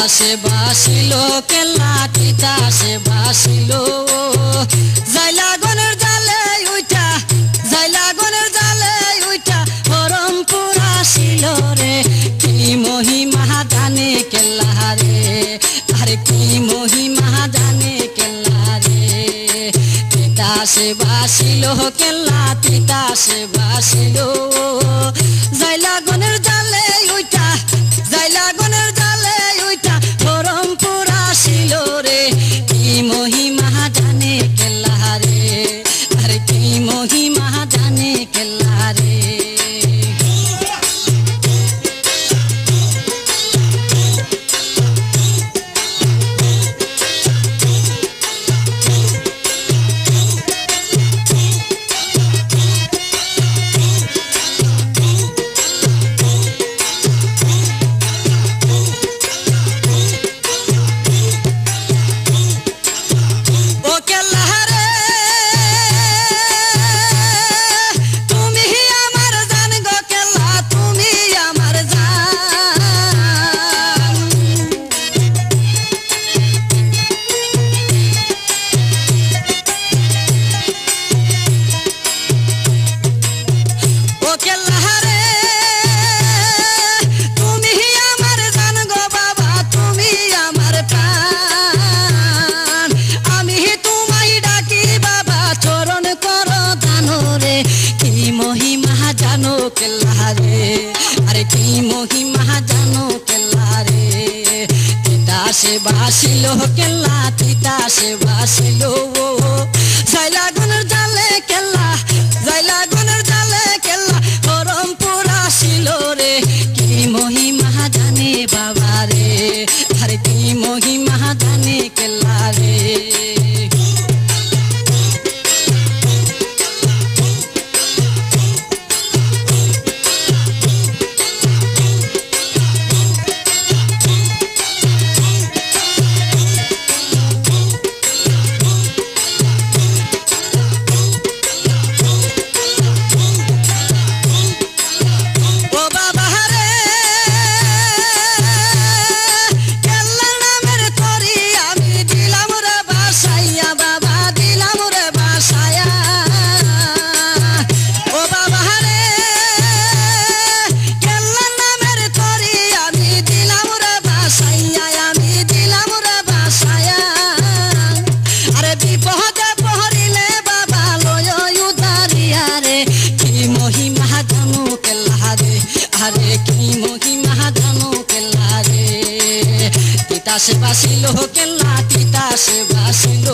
তাসে basil কেল্লাটি তাসে basil. জাইলা গনের জালে উইটা জাইলা গনের জালে উইটা রে। কি মহিমা দানে কেল্লা রে, আরে কি মহিমা দানে কেল্লা রে। তিতাসে বাসিল, কেল্লা তিতাসে বাসিল। জাইলা গনের কেল্লা রে আরে কি মহিমা জানো কেল্লা রে তিতাসে বাসিল তিতা তিতাসে বাসিল ও। সাইলা তিতাস বাসিল কেল্লা তিতাস বাসিল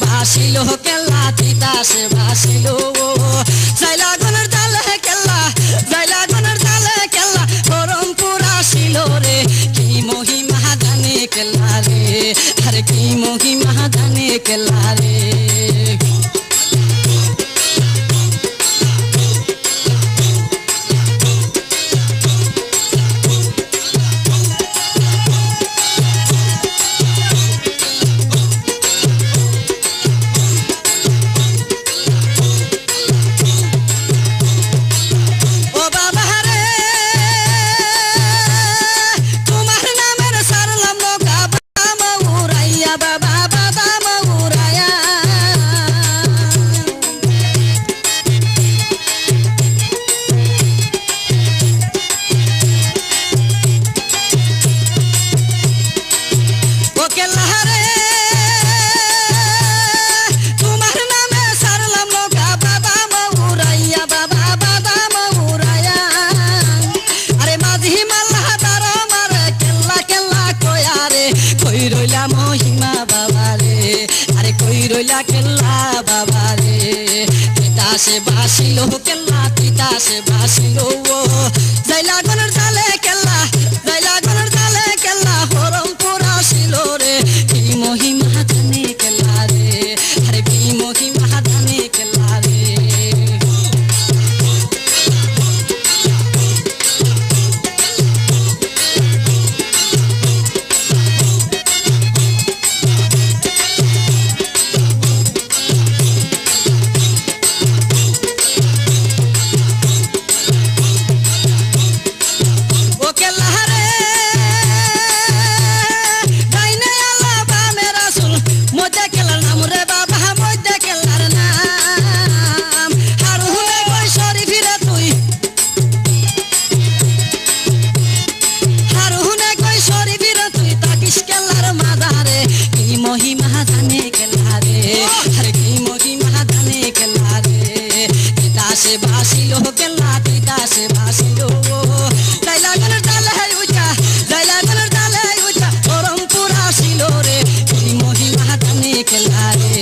ভাসিল কেল্লা তিতাসে ভাসিল জাইলা গনের জালে কেল্লা, জাইলা গনের জালে কেল্লা গরমপুর আসিল রে। কি মহিমা জানে কেল্লা রে, আর কি মহিমা জানে কেল্লা রে। রইলা মহিমা বাবা রে আরে কই রইলা কেল্লা বাবা রে তিতাসে বাসিল কেল্লা তিতাসে বাসিল ও। যাইলা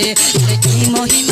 て最もも暇